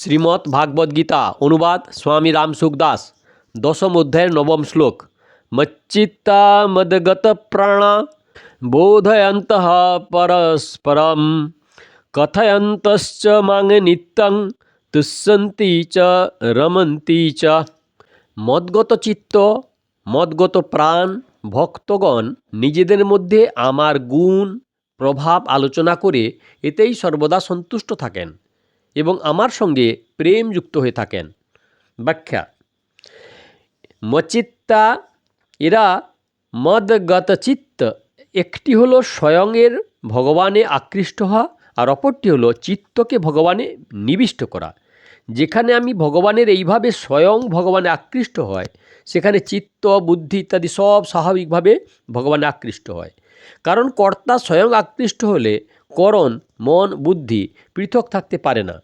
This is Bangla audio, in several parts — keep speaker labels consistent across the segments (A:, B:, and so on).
A: শ্রীমদ্ ভাগবত গীতা, অনুবাদ স্বামী রামসুখ দাস, দশম অধ্যায়ের নবম শ্লোক। মচ্চিত্তা মদগত প্রাণা, বোধয়ন্ত পরস্পরম, কথয়ন্তশ্চ মাং নিত্যং চ, রমন্তি চ। মদগত চিত্ত, মদগত প্রাণ, ভক্তগণ নিজেদের মধ্যে আমার গুণ, প্রভাব আলোচনা করে এতেই সর্বদা সন্তুষ্ট থাকেন। এবং আমার সঙ্গে প্রেম যুক্ত হয়ে থাকেন। ব্যাখ্যা, মচিত্তা, এরা মদগতচিত্ত একটি হলো স্বয়ংয়ের ভগবানে আকৃষ্ট হওয়া আর অপরটি হলো চিত্তকে ভগবানে নিবিষ্ট করা। যেখানে আমি ভগবানের এইভাবে স্বয়ং ভগবানে আকৃষ্ট হয়, সেখানে চিত্ত, বুদ্ধি ইত্যাদি সব স্বাভাবিকভাবে ভগবানে আকৃষ্ট হয়। কারণ কর্তা স্বয়ং আকৃষ্ট হলে করণ মন, বুদ্ধি পৃথক থাকতে পারে না।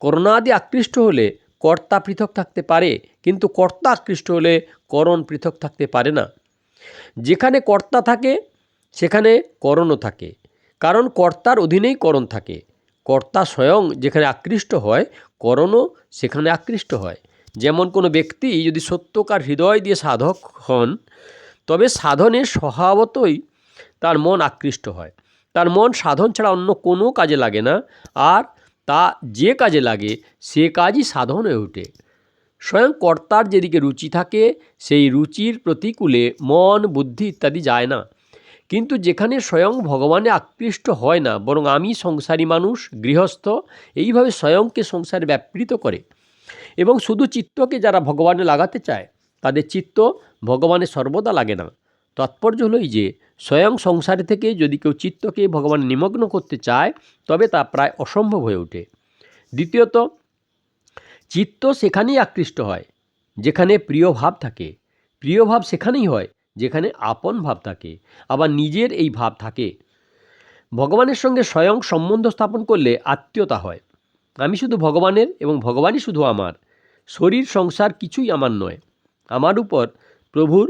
A: করণাদি আকৃষ্ট হলে কর্তা পৃথক থাকতে পারে, কিন্তু কর্তা আকৃষ্ট হলে করণ পৃথক থাকতে পারে না। যেখানে কর্তা থাকে, সেখানে করণও থাকে। কারণ কর্তার অধীনেই করণ থাকে। কর্তা স্বয়ং যেখানে আকৃষ্ট হয়, করণও সেখানে আকৃষ্ট হয়। যেমন কোনো ব্যক্তি যদি সত্যকার হৃদয় দিয়ে সাধক হন, তবে সাধনে স্বভাবতই তার মন আকৃষ্ট হয়। তার মন সাধন ছাড়া অন্য কোনো কাজে লাগে না, আর তা যে কাজে লাগে, সে কাজই সাধন হয়ে ওঠে। স্বয়ং কর্তার যেদিকে রুচি থাকে, সেই রুচির প্রতিকূলে মন, বুদ্ধি ইত্যাদি যায় না। কিন্তু যেখানে স্বয়ং ভগবানে আকৃষ্ট হয় না, বরং আমি সংসারী মানুষ, গৃহস্থ, এইভাবে স্বয়ংকে সংসারে ব্যাপৃত করে। এবং শুধু চিত্তকে যারা ভগবানে লাগাতে চায়, তাদের চিত্ত ভগবানে সর্বদা লাগে না। তাৎপর্য হলো এই যে, স্বয়ং সংসার থেকে যদি কেউ চিত্তকে ভগবান নিমগ্ন করতে চায়, তবে তা প্রায় অসম্ভব হয়ে ওঠে। দ্বিতীয়ত, চিত্ত সেখানেই আকৃষ্ট হয়, যেখানে প্রিয় ভাব থাকে। প্রিয় ভাব সেখানেই হয়, যেখানে আপন ভাব থাকে, আবার নিজের এই ভাব থাকে। ভগবানের সঙ্গে স্বয়ং সম্বন্ধ স্থাপন করলে আত্মীয়তা হয়। আমি শুধু ভগবানের এবং ভগবানই শুধু আমার। শরীর, সংসার কিছুই আমার নয়। আমার উপর প্রভুর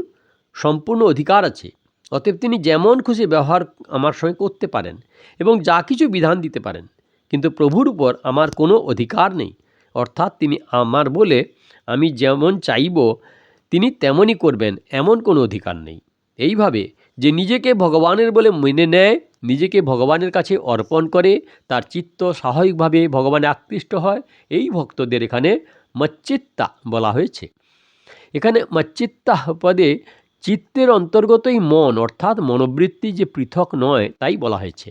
A: সম্পূর্ণ অধিকার আছে। অতএব তিনি যেমন খুশি ব্যবহার আমার সঙ্গে করতে পারেন এবং যা কিছু বিধান দিতে পারেন, কিন্তু প্রভুর উপর আমার কোনো অধিকার নেই। অর্থাৎ তিনি আমার বলে, আমি যেমন চাইব, তিনি তেমনই করবেন, এমন কোনো অধিকার নেই। এইভাবে যে নিজেকে ভগবানের বলে মেনে নেয়, নিজেকে ভগবানের কাছে অর্পণ করে, তার চিত্ত স্বাভাবিকভাবে ভগবানে আকৃষ্ট হয়, এই ভক্তদের এখানে মচ্চিত্তা বলা হয়েছে। এখানে মচ্চিত্তা পদে চিত্তের অন্তর্গতই মন, অর্থাৎ মনোবৃত্তি যে পৃথক নয়, তাই বলা হয়েছে।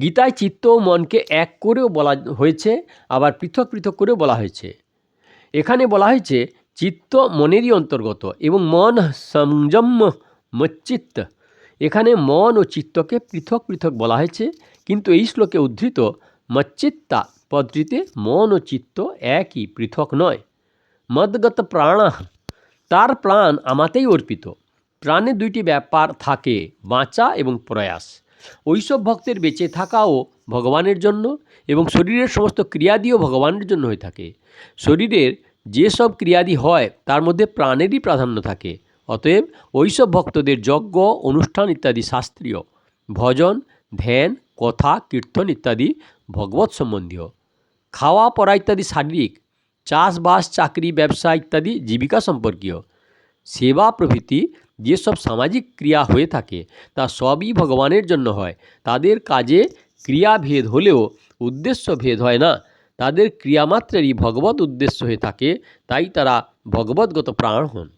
A: গীতায় চিত্ত ও মনকে এক করেও বলা হয়েছে, আবার পৃথক পৃথক করেও বলা হয়েছে। এখানে বলা হয়েছে, চিত্ত মনেরই অন্তর্গত এবং মন সংযম মচ্চিত্ত। এখানে মন ও চিত্তকে পৃথক পৃথক বলা হয়েছে, কিন্তু এই শ্লোকে উদ্ধৃত মচ্চিত্তা পদটিতে মন ও চিত্ত একই, পৃথক নয়। মদগত প্রাণ তার প্রাণ আমাতেই অর্পিত। প্রাণে দুইটি ব্যাপার থাকে, বাঁচা এবং প্রয়াস। ওইসব ভক্তের বেঁচে থাকাও ভগবানের জন্য এবং শরীরের সমস্ত ক্রিয়াদিও ভগবানের জন্য হয়ে থাকে। শরীরের যেসব ক্রিয়াদি হয়, তার মধ্যে প্রাণেরই প্রাধান্য থাকে। অতএব ওইসব ভক্তদের যজ্ঞ, অনুষ্ঠান ইত্যাদি শাস্ত্রীয়। ভজন, ধ্যান, কথা, কীর্তন ইত্যাদি ভগবত সম্বন্ধীয়। খাওয়া পড়া ইত্যাদি শারীরিক চাষবাস, চাকরি, ব্যবসা ইত্যাদি জীবিকা সম্পর্কীয়। সেবা প্রভৃতি যেসব সামাজিক ক্রিয়া হয়ে থাকে, তা সবই ভগবানের জন্য হয়। তাদের কাজে ক্রিয়াভেদ হলেও উদ্দেশ্য ভেদ হয় না। তাদের ক্রিয়ামাত্রেরই ভগবত উদ্দেশ্য হয়ে থাকে, তাই তারা ভগবদ্গত প্রাণ হন।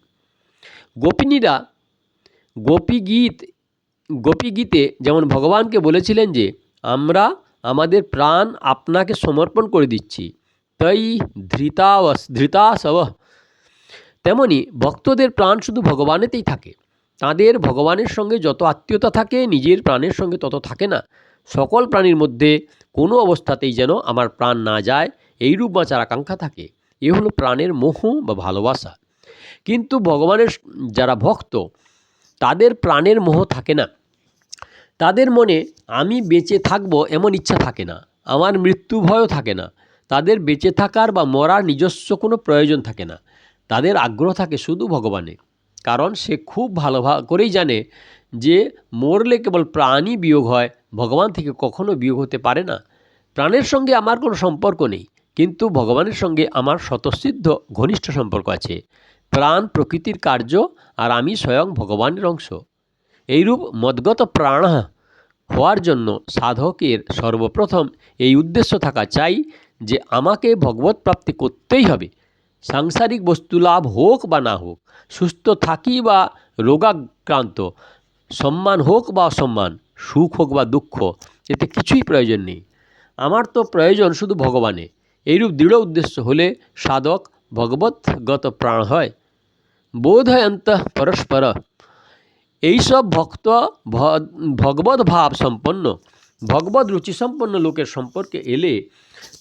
A: গোপিনীরা গোপীগীত, গোপীগীতে যেমন ভগবানকে বলেছিলেন যে, আমরা আমাদের প্রাণ আপনাকে সমর্পণ করে দিচ্ছি তাই ধৃতাবস, ধৃতাসব। তেমনি ভক্তদের প্রাণ শুধু ভগবানেতেই থাকে। তাদের ভগবানের সঙ্গে যত আত্মীয়তা থাকে, নিজের প্রাণের সঙ্গে তত থাকে না। সকল প্রাণীর মধ্যে কোনো অবস্থাতেই যেন আমার প্রাণ না যায়, এইরূপ বাঁচার আকাঙ্ক্ষা থাকে। এ হলো প্রাণের মোহ বা ভালোবাসা। কিন্তু ভগবানের যারা ভক্ত, তাদের প্রাণের মোহ থাকে না। তাদের মনে, আমি বেঁচে থাকব এমন ইচ্ছা থাকে না। আমার মৃত্যু ভয়ও থাকে না। তাদের বেঁচে থাকার বা মরার নিজস্ব কোনো প্রয়োজন থাকে না। তাদের আগ্রহ থাকে শুধু ভগবানে। কারণ সে খুব ভালো করেই জানে যে মরলে কেবল প্রাণই বিয়োগ হয়, ভগবান থেকে কখনো বিয়োগ হতে পারে না। প্রাণের সঙ্গে আমার কোনো সম্পর্ক নেই, কিন্তু ভগবানের সঙ্গে আমার স্বতঃসিদ্ধ ঘনিষ্ঠ সম্পর্ক আছে। প্রাণ প্রকৃতির কার্য আর আমি স্বয়ং ভগবানের অংশ। এইরূপ মদগত প্রাণ হওয়ার জন্য সাধকের সর্বপ্রথম এই উদ্দেশ্য থাকা চাই যে আমাকে ভগবত প্রাপ্তি করতেই হবে। সাংসারিক বস্তু লাভ হোক বা না হোক, সুস্থ থাকি বা রোগাক্রান্ত, সম্মান হোক বা অসম্মান, সুখ হোক বা দুঃখ, এতে কিছুই প্রয়োজন নেই। আমার তো প্রয়োজন শুধু ভগবানে। এইরূপ দৃঢ় উদ্দেশ্য হলে সাধক ভগবৎগত প্রাণ হয়। বোধ হয় অন্ত পরস্পর। এইসব ভক্ত ভ- ভগবৎ ভাব সম্পন্ন ভগবৎ রুচি সম্পন্ন লোকের সম্পর্কে এলে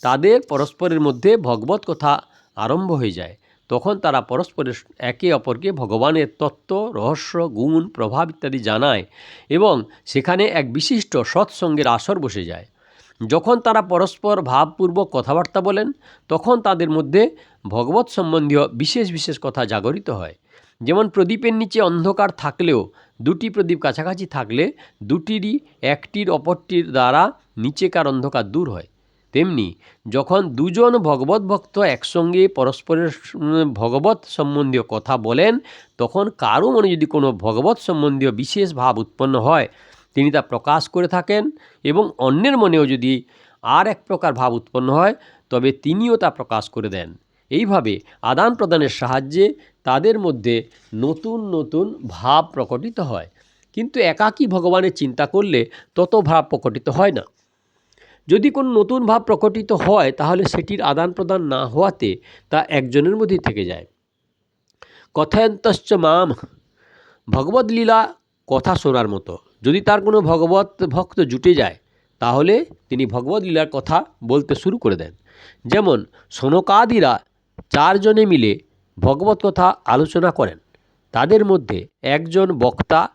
A: তাদের পরস্পরের মধ্যে ভগবত কথা আরম্ভ হয়ে যায়। তখন তারা পরস্পরের একে অপরকে ভগবানের তত্ত্ব, রহস্য, গুণ, প্রভাব ইত্যাদি জানায় এবং সেখানে এক বিশিষ্ট সৎসঙ্গের আসর বসে যায়। যখন তারা পরস্পর ভাবপূর্বক কথাবার্তা বলেন, তখন তাদের মধ্যে ভগবত সম্বন্ধীয় বিশেষ বিশেষ কথা জাগরিত হয়। যেমন প্রদীপের নিচে অন্ধকার থাকলেও দুটি প্রদীপ কাছাকাছি থাকলে দুটিরই একটির অপরটির দ্বারা নিচেকার অন্ধকার দূর হয়। তেমনি যখন দুজন ভগবত ভক্ত একসঙ্গে পরস্পরের ভগবত সম্বন্ধীয় কথা বলেন, তখন কারও মনে যদি কোনো ভগবত সম্বন্ধীয় বিশেষ ভাব উৎপন্ন হয়, তিনি তা প্রকাশ করে থাকেন এবং অন্যের মনেও যদি আর এক প্রকার ভাব উৎপন্ন হয়, তবে তিনিও তা প্রকাশ করে দেন। এইভাবে আদান প্রদানের সাহায্যে তাদের মধ্যে নতুন নতুন ভাব প্রকটিত হয়। কিন্তু একাকী ভগবানের চিন্তা করলে তত ভাব প্রকটিত হয় না। যদি কোনো নতুন ভাব প্রকটিত হয়, তাহলে সেটির আদান প্রদান না হওয়াতে তা একজনের মধ্যেই থেকে যায়। কথায়ন্তশ্চ মাম, ভগবত লীলা কথা শোনার মতো। যদি তার কোনো ভগবত ভক্ত জুটে যায়, তাহলে তিনি ভগবত লীলার কথা বলতে শুরু করে দেন। যেমন সনকাদিরা চারজনে মিলে ভগবত কথা আলোচনা করেন। তাদের মধ্যে একজন বক্তা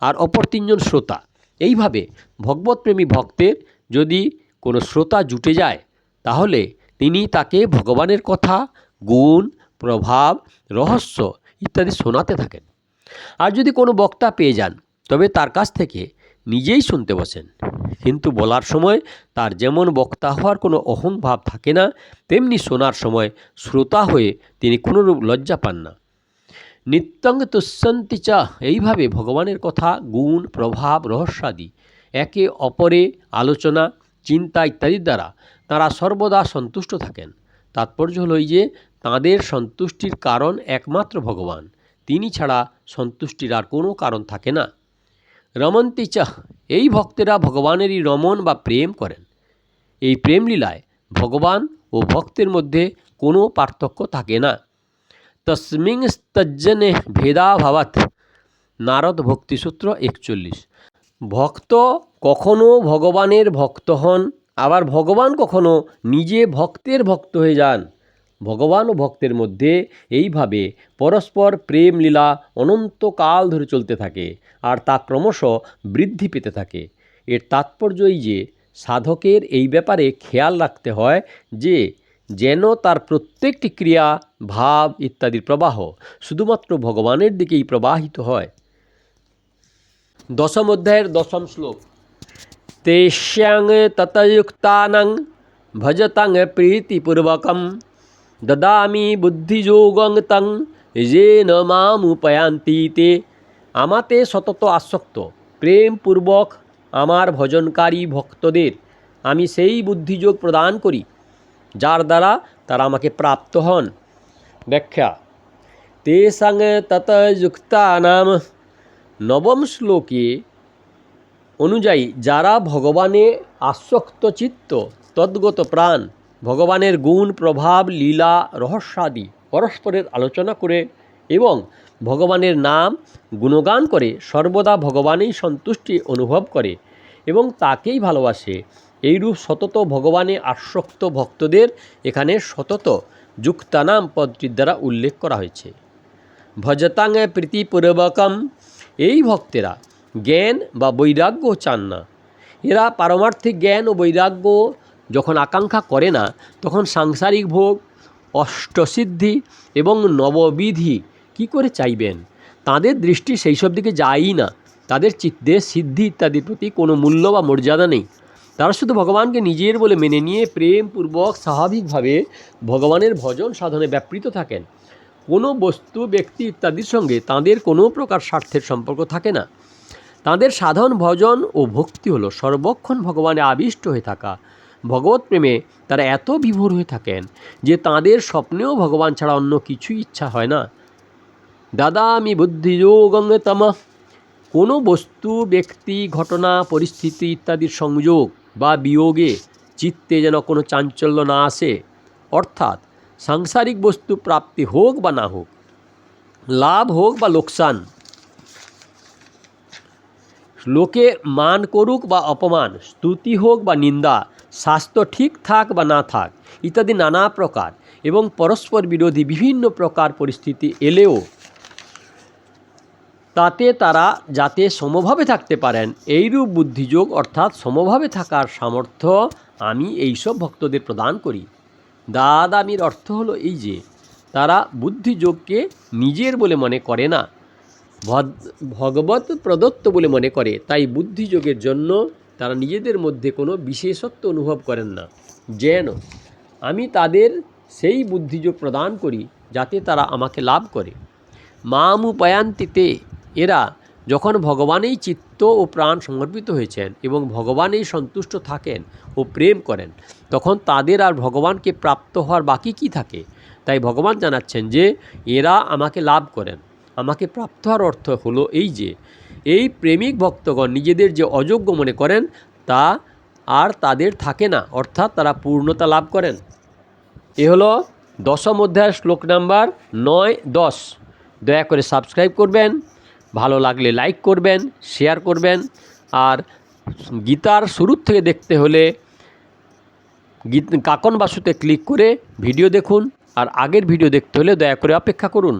A: আর অপর তিনজন শ্রোতা। এইভাবে ভগবতপ্রেমী ভক্তের যদি কোনো শ্রোতা জুটে যায়, তাহলে তিনি তাকে ভগবানের কথা, গুণ, প্রভাব, রহস্য ইত্যাদি শোনাতে থাকেন। আর যদি কোনো বক্তা পেয়ে যান, তবে তার কাছ থেকে নিজেই শুনতে বসেন। কিন্তু বলার সময় তার যেমন বক্তা হওয়ার কোনো অহংভাব থাকে না, তেমনি শোনার সময় শ্রোতা হয়ে তিনি কোনোরূপ লজ্জা পান না। নিত্যং তুষ্যন্তি চা, এইভাবে ভগবানের কথা, গুণ, প্রভাব, রহস্যাদি একে অপরে আলোচনা চিন্তা ইত্যাদির দ্বারা তারা সর্বদা সন্তুষ্ট থাকেন। তাৎপর্য হলো এই যে, তাঁদের সন্তুষ্টির কারণ একমাত্র ভগবান। তিনি ছাড়া সন্তুষ্টির আর কোনো কারণ থাকে না। রমন্তি চাহ, এই ভক্তেরা ভগবানেরই রমন বা প্রেম করেন। এই প্রেম লীলায় ভগবান ও ভক্তের মধ্যে কোনো পার্থক্য থাকে না। তস্মিং তজ্জনে ভেদাভাবাত। নারদ ভক্তিসূত্র একচল্লিশ। ভক্ত কখনো ভগবানের ভক্ত হন, আবার ভগবান কখনো নিজে ভক্তের ভক্ত হয়ে যান। ভগবান ও ভক্তের মধ্যে এইভাবে পরস্পর প্রেম লীলা অনন্তকাল ধরে চলতে থাকে, আর তা ক্রমশ বৃদ্ধি পেতে থাকে। এর তাৎপর্য এই যে সাধকের এই ব্যাপারে খেয়াল রাখতে হয় যে, যেন তার প্রত্যেকটি ক্রিয়া, ভাব ইত্যাদির প্রবাহ শুধুমাত্র ভগবানের দিকেই প্রবাহিত হয়। দশম অধ্যায়ের দশম শ্লোক। তেষ্যাং ততযুক্তানাং ভজতাং প্রীতিপূর্বকম দদামি বুদ্ধিযোগং তং যেন মামুপয়ান্তি তে আমাতে সতত আসক্ত প্রেমপূর্বক আমার ভজনকারী ভক্তদের আমি সেই বুদ্ধিযোগ প্রদান করি যার দ্বারা তারা আমাকে প্রাপ্ত হন ব্যাখ্যা তেষাং ততযুক্তানাম নবম শ্লোকে অনুযায়ী যারা ভগবানে আসক্ত চিত্ত, তদ্গত প্রাণ, ভগবানের গুণ, প্রভাব, লীলা, রহস্যাদি পরস্পরের আলোচনা করে এবং ভগবানের নাম গুণগান করে সর্বদা ভগবানেই সন্তুষ্টি অনুভব করে এবং তাকেই ভালোবাসে, এইরূপ সতত ভগবানে আসক্ত ভক্তদের এখানে সতত যুক্তানাম পদটির দ্বারা উল্লেখ করা হয়েছে। ভজতাং প্রীতিপূর্বকম, এই ভক্তেরা জ্ঞান বা বৈরাগ্য চান না। এরা পারমার্থিক জ্ঞান ও বৈরাগ্য যখন আকাঙ্ক্ষা করে না, তখন সাংসারিক ভোগ, অষ্টসিদ্ধি এবং নববিধি কি করে চাইবেন? তাদের দৃষ্টি সেই সব দিকে যায়ই না। তাদের চিত্তে সিদ্ধি ইত্যাদির প্রতি কোনো মূল্য বা মর্যাদা নেই। তারা শুধু ভগবানকে নিজের বলে মেনে নিয়ে প্রেমপূর্বক, স্বাভাবিকভাবে ভগবানের ভজন সাধনে ব্যাপৃত থাকেন। কোনো বস্তু, ব্যক্তি ইত্যাদির সঙ্গে তাদের কোনো প্রকার স্বার্থের সম্পর্ক থাকে না। তাদের সাধন, ভজন ও ভক্তি হলো সর্বক্ষণ ভগবানে আবিষ্ট হয়ে থাকা। ভগবত প্রেমে তারা এত বিভোর হয়ে থাকেন যে তাদের স্বপ্নেও ভগবান ছাড়া অন্য কিছুই ইচ্ছা হয় না। দাদা, আমি বুদ্ধিযোগঙ্গে তামা কোনো বস্তু, ব্যক্তি, ঘটনা, পরিস্থিতি ইত্যাদির সংযোগ বা বিয়োগে চিত্তে যেন কোনো চাঞ্চল্য না আসে। অর্থাৎ সাংসারিক বস্তু প্রাপ্তি হোক বা না হোক, লাভ হোক বা লোকসান লোকে মান করুক বা অপমান, স্তুতি হোক বা নিন্দা, স্বাস্থ্য ঠিক থাক বা না থাক, ইত্যাদি নানা প্রকার এবং পরস্পর বিরোধী বিভিন্ন প্রকার পরিস্থিতি এলেও তাতে তারা যাতে সমভাবে থাকতে পারেন, এইরূপ বুদ্ধিযোগ অর্থাৎ সমভাবে থাকার সামর্থ্য আমি এইসব ভক্তদের প্রদান করি। দাদামির অর্থ হলো এই যে, তারা বুদ্ধিযোগকে নিজের বলে মনে করে না ভগবত প্রদত্ত বলে মনে করে, তাই বুদ্ধিযোগের জন্য তারা নিজেদের মধ্যে কোনো বিশেষত্ব অনুভব করেন না। যেন আমি তাদের সেই বুদ্ধিযোগ প্রদান করি, যাতে তারা আমাকে লাভ করে। মাম উপায়ান্তিতে এরা যখন ভগবানেই চিত্ত ও প্রাণ সমর্পিত হয়েছেন এবং ভগবানেই সন্তুষ্ট থাকেন ও প্রেম করেন, তখন তাদের আর ভগবানকে প্রাপ্ত হওয়ার বাকি কি থাকে? তাই ভগবান জানাচ্ছেন যে, এরা আমাকে লাভ করেন। আমাকে প্রাপ্ত হওয়ার অর্থ হলো এই যে, এই প্রেমিক ভক্তগণ নিজেদের যে অযোগ্য মনে করেন, তা আর তাদের থাকে না, অর্থাৎ তারা পূর্ণতা লাভ করেন। এ হলো দশম অধ্যায়ের শ্লোক নাম্বার নয়, দশ। দয়া করে সাবস্ক্রাইব করবেন, ভালো লাগলে লাইক করবেন, শেয়ার করবেন, আর গীতার শুরুর থেকে দেখতে হলে গীত, কাকন বাসুতে ক্লিক করে ভিডিও দেখুন, আর আগের ভিডিও দেখতে হলে দয়া করে অপেক্ষা করুন।